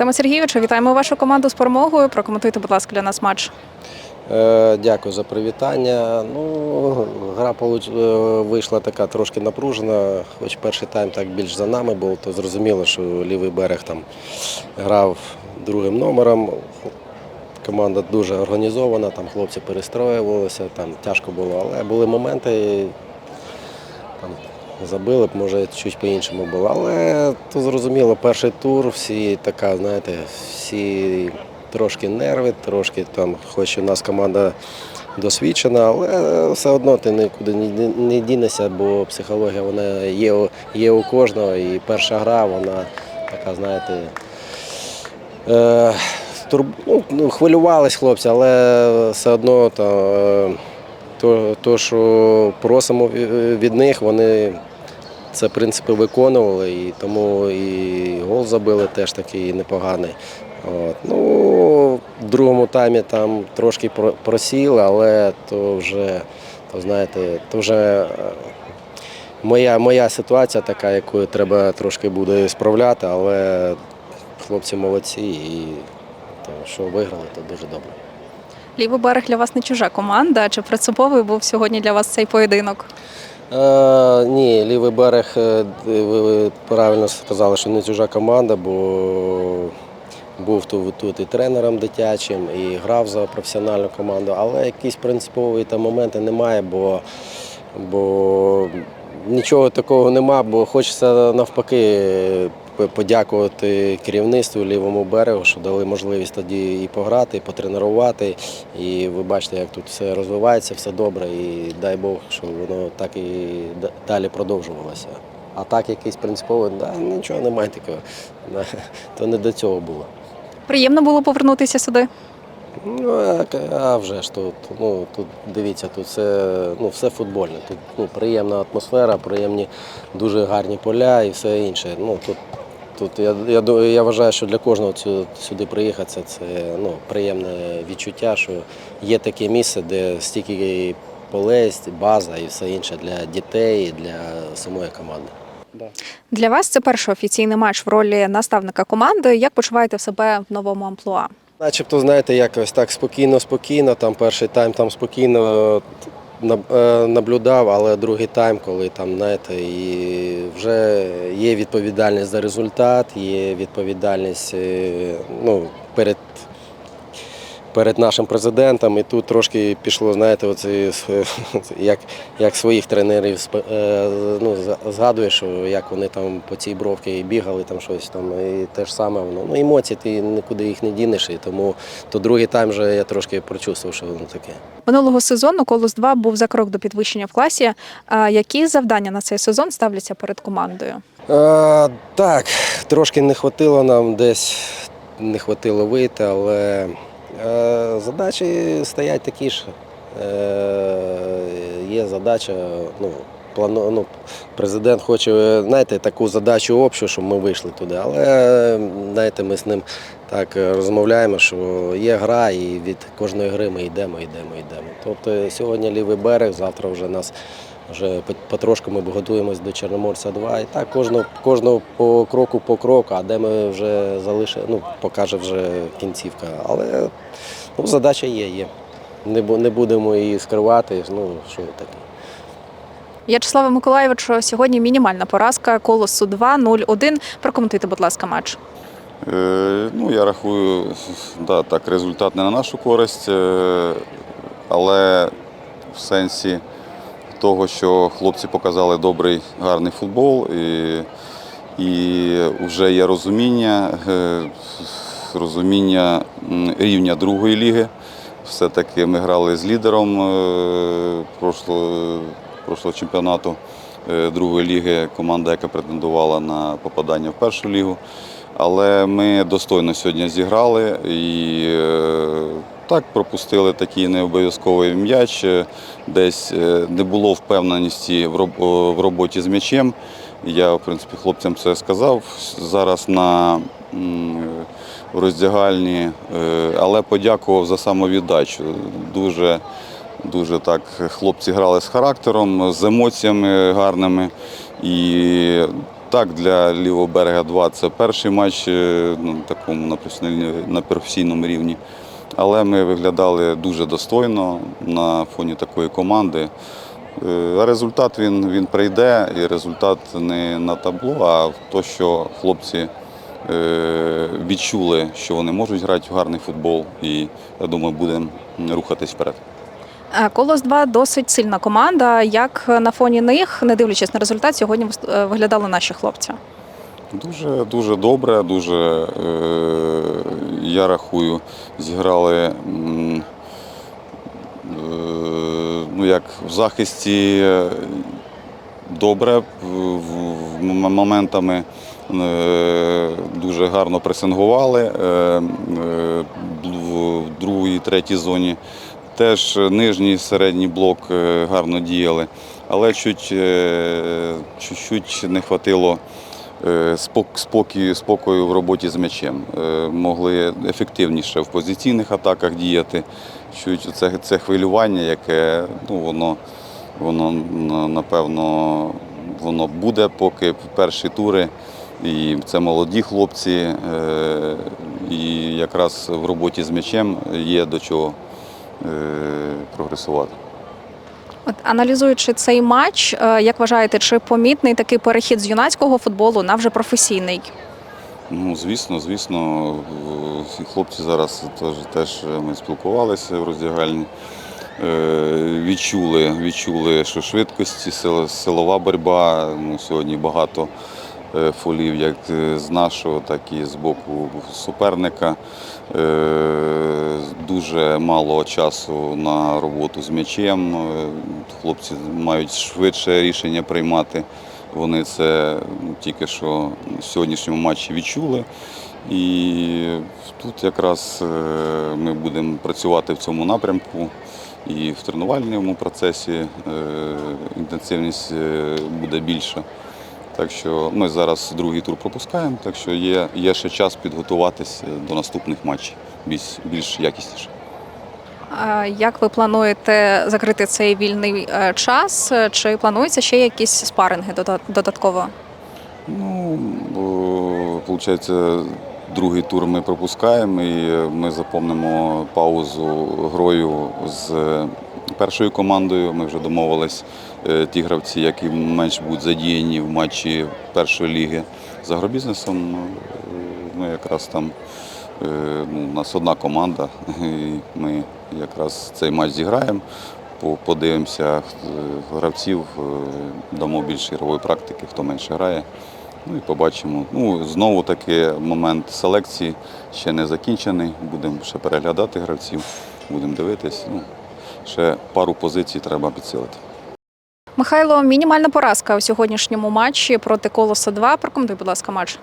Артема Сергійовича, вітаємо вашу команду з перемогою. Прокоментуйте, будь ласка, для нас матч. Е, Дякую за привітання. Ну, гра е, вийшла така трошки напружена, хоч перший тайм так більш за нами був, то зрозуміло, що лівий берег там грав другим номером. Команда дуже організована, там хлопці перестроювалися, там тяжко було, але були моменти, там забили б, може, чуть по-іншому було. Але то зрозуміло, перший тур, всі така, знаєте, всі трошки нерви, трошки там, хоч у нас команда досвідчена, але все одно ти нікуди не, не дінешся, бо психологія вона є, є у кожного. І перша гра, вона така, знаєте. Е, ну, ну, хвилювались хлопці, але все одно е, то, то, що просимо від них, вони це в принципі виконували, і тому і гол забили теж такий непоганий. От. Ну, в другому таймі там трошки просіли, але то вже, то знаєте, то вже е, моя, моя ситуація така, яку треба трошки буде справляти, але хлопці молодці і то, що виграли, то дуже добре. Лівий берег для вас не чужа команда. Чи принциповий був сьогодні для вас цей поєдинок? Е, ні, лівий берег, е, ви, ви правильно сказали, що не чужа команда, бо був тут, тут і тренером дитячим, і грав за професіональну команду, але якісь принципові там моменти немає, бо, бо нічого такого нема, бо хочеться навпаки подякувати керівництву лівому берегу, що дали можливість тоді і пограти, і потренувати. І ви бачите, як тут все розвивається, все добре. І дай Бог, щоб воно так і далі продовжувалося. А так якийсь принциповий, да, нічого немає такого. То не до цього було. Приємно було повернутися сюди. Ну, а, а вже ж тут, ну, тут дивіться, тут все, ну, все футбольне. Тут ну, приємна атмосфера, приємні, дуже гарні поля і все інше. Ну, тут, тут я, я, я вважаю, що для кожного цю, сюди приїхати це, це ну, приємне відчуття, що є таке місце, де стільки полей, база і все інше для дітей, і для самої команди. Для вас це перший офіційний матч в ролі наставника команди. Як почуваєте себе в новому амплуа? Начебто, знаєте, якось так спокійно, спокійно. Там перший тайм там спокійно наблюдав, але другий тайм, коли там, знаєте, і вже є відповідальність за результат, є відповідальність е, ну, перед. Перед нашим президентом, і тут трошки пішло, знаєте, оце, як, як своїх тренерів е, ну, згадуєш, що як вони там по цій бровці і бігали, там щось там, і те ж саме воно. Ну, емоції ти нікуди їх не дінеш, і тому то другий тайм вже я трошки прочувствував, що воно таке. Минулого сезону Колос 2 був за крок до підвищення в класі. А які завдання на цей сезон ставляться перед командою? Е, так, трошки не хватило нам десь, не хватило вийти, але задачі стоять такі ж. Е, є задача, ну, плану, ну, президент хоче, знаєте, таку задачу общу, щоб ми вийшли туди. Але знаєте, ми з ним так е, розмовляємо, що є гра, і від кожної гри ми йдемо, йдемо, йдемо. Тобто сьогодні лівий берег, завтра вже нас вже по- потрошку ми готуємось до Чорноморця 2. І так кожного, кожного по кроку по кроку, а де ми вже залишимо, ну, покаже вже кінцівка. Але ну, задача є, є. Не, не будемо її скривати. Ну, що таке. В'ячеславе Миколаєвичу, сьогодні мінімальна поразка Колосу 2-0-1. Прокоментуйте, будь ласка, матч. Е, Ну, я рахую, да, так, результат не на нашу користь, е, але в сенсі того, що хлопці показали добрий, гарний футбол, і, і вже є розуміння, е, розуміння рівня другої ліги. Все-таки ми грали з лідером е, прошлого, прошлого чемпіонату е, другої ліги, команда, яка претендувала на попадання в першу лігу. Але ми достойно сьогодні зіграли і так пропустили такий необов'язковий м'яч. Е, Десь е, не було впевненості в роботі з м'ячем. Я, в принципі, хлопцям це сказав. Зараз на в роздягальні, е, але подякував за самовіддачу. Дуже, дуже так хлопці грали з характером, з емоціями гарними. І Так, для лівого берега 2 це перший матч е, ну, такому на професійному рівні. Але ми виглядали дуже достойно на фоні такої команди. Е, результат він, він прийде, і результат не на табло, а в те, що хлопці е, відчули, що вони можуть грати в гарний футбол, і я думаю, будемо рухатись вперед. Е, Колос 2 досить сильна команда. Як на фоні них, не дивлячись на результат, сьогодні виглядали наші хлопці? Дуже дуже добре, дуже е, я рахую, зіграли е, ну як в захисті е, добре, в- моментами дуже гарно пресингували в другій, третій зоні. Теж нижній середній блок гарно діяли, але чуть, чуть-чуть не спок- спокою, спокою в роботі з м'ячем. Е, Могли ефективніше в позиційних атаках діяти. Чуть це, це хвилювання, яке ну, воно, воно напевно воно буде, поки перші тури. І це молоді хлопці, е, і якраз в роботі з м'ячем є до чого е, прогресувати. От аналізуючи цей матч, е, як вважаєте, чи помітний такий перехід з юнацького футболу на вже професійний? Ну, звісно, звісно, хлопці зараз теж, теж ми спілкувалися в роздягальні. Е, Відчули, відчули, що швидкості, силова боротьба. Ну, сьогодні багато е, фолів як е, з нашого, так і з боку суперника. Е, Дуже мало часу на роботу з м'ячем. Е, Хлопці мають швидше рішення приймати. Вони це тільки що в сьогоднішньому матчі відчули. І тут якраз е, ми будемо працювати в цьому напрямку. І в тренувальному процесі інтенсивність буде більша. Так що ми зараз другий тур пропускаємо, так що є, є ще час підготуватися до наступних матчів більш, більш якісніше. Е, Як ви плануєте закрити цей вільний е, час? Е, Чи плануються ще якісь спаринги додатково? Ну, виходить, другий тур ми пропускаємо і ми заповнимо паузу грою з першою командою. Ми вже домовились, е, ті гравці, які менш будуть задіяні в матчі першої ліги з агробізнесом. е, Ну, якраз там е, ну, у нас одна команда, і ми якраз цей матч зіграємо. Подивимося е, гравців, е, дамо більше ігрової практики, хто менше грає. Ну і побачимо. Ну, знову таки момент селекції ще не закінчений. Будемо ще переглядати гравців, будемо дивитись. Ну, ще пару позицій треба підсилити. Михайло, мінімальна поразка у сьогоднішньому матчі проти Колоса 2. Прокоментуй, будь ласка, матч.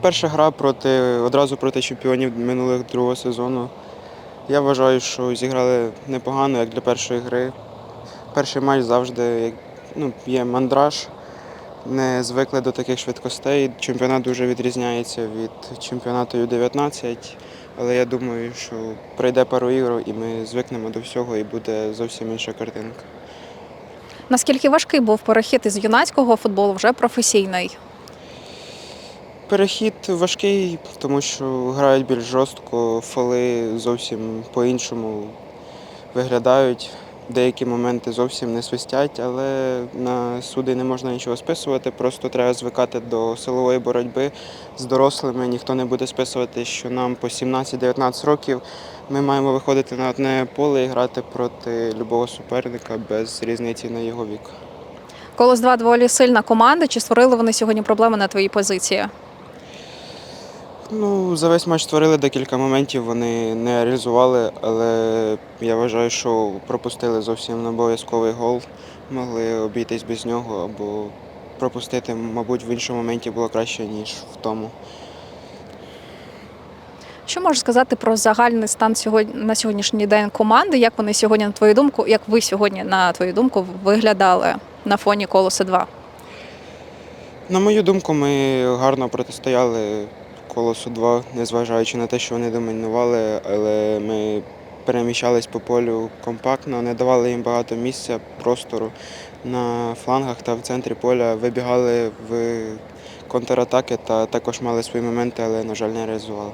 Перша гра проти одразу проти чемпіонів минулих другого сезону. Я вважаю, що зіграли непогано, як для першої гри. Перший матч завжди ну, є мандраж. Не звикли до таких швидкостей. Чемпіонат дуже відрізняється від чемпіонату Ю-19. Але я думаю, що пройде пару ігор і ми звикнемо до всього і буде зовсім інша картинка. Наскільки важкий був перехід із юнацького футболу вже професійний? Перехід важкий, тому що грають більш жорстко, фоли зовсім по-іншому виглядають. Деякі моменти зовсім не свистять, але на суди не можна нічого списувати. Просто треба звикати до силової боротьби з дорослими. Ніхто не буде списувати, що нам по 17-19 років ми маємо виходити на одне поле і грати проти любого суперника без різниці на його вік. Колос 2 доволі сильна команда. Чи створили вони сьогодні проблеми на твоїй позиції? Ну, за весь матч створили декілька моментів, вони не реалізували, але я вважаю, що пропустили зовсім не обов'язковий гол. Могли обійтись без нього або пропустити, мабуть, в іншому моменті було краще, ніж в тому. Що можеш сказати про загальний стан сьогодні на сьогоднішній день команди? Як вони сьогодні, на твою думку, як ви сьогодні, на твою думку, виглядали на фоні Колоса 2? На мою думку, ми гарно протистояли колосу 2, незважаючи на те, що вони домінували, але ми переміщались по полю компактно, не давали їм багато місця, простору на флангах та в центрі поля. Вибігали в контратаки та також мали свої моменти, але, на жаль, не реалізували.